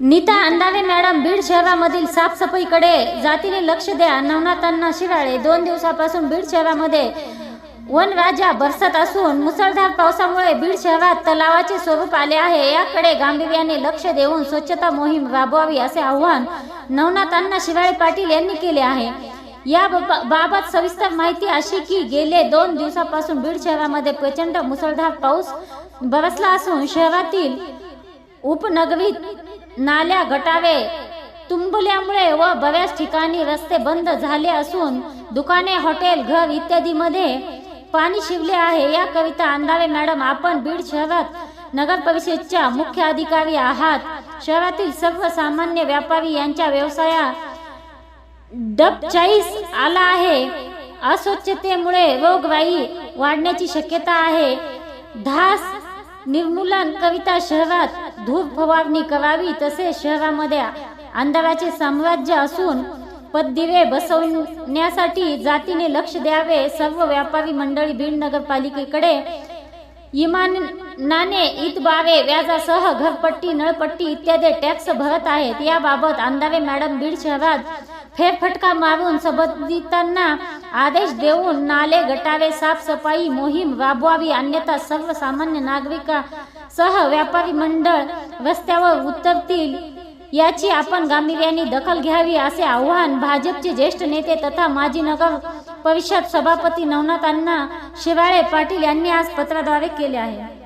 Nita Andane madam Beed शहरामधील साफसफाईकडे जातीने लक्ष द्या. नवनाथांना शिराळे. दोन दिवसापासून बीड शहरामध्ये वनराजा बरसत असून मुसळधार पावसामुळे बीड शहरात तलावाचे स्वरूप आले आहे. याकडे गांभीर्याने लक्ष देऊन स्वच्छता मोहीम राबवावी असे आवाहन नवनाथांना शिराळे पाटील यांनी केले आहे. या बाबत सविस्तर माहिती अशी की गेले दोन दिवसापासून बीड शहरामध्ये प्रचंड मुसळधार पाऊस बरसला असून शहरातील उपनगरीत नाल्या गटावे. तुंबल्यामुळे व बऱ्याच ठिकाणी रस्ते बंद झाले असून दुकाने हॉटेल घर इत्यादी मध्ये पाणी शिरले आहे. या कविता अंदावे मॅडम आपण बीड शहरात नगर परिषदच्या मुख्य अधिकारी आहात. शहरातील सर्वसामान्य व्यापारी यांच्या व्यवसाया डबचाईस आला आहे. अस्वच्छतेमुळे रोगराई वाढण्याची शक्यता आहे. धास निर्मूलन कविता शहरात धूप फवारणी करावी तसेच शहरामध्ये अंधाराचे साम्राज्य असून पददिवे बसवण्यासाठी जातीने लक्ष द्यावे सर्व व्यापारी मंडळी बीड नगरपालिकेकडे इमानाने इतबावे व्याजासह घरपट्टी नळपट्टी इत्यादी टॅक्स भरत आहेत. याबाबत अंधारे मॅडम बीड शहरात फेरफटका मारून संबंधितांना आदेश देऊन नाले गटारे साफसफाई मोहीम राबवावी अन्यथा सर्वसामान्य नागरिकासह व्यापारी मंडळ रस्त्यावर उतरतील याची आपण गांभीर्याने दखल घ्यावी असे आवाहन भाजपचे ज्येष्ठ नेते तथा माजी नगर परिषद सभापती नवनाथ शिवाळे पाटील यांनी आज पत्राद्वारे केले आहे.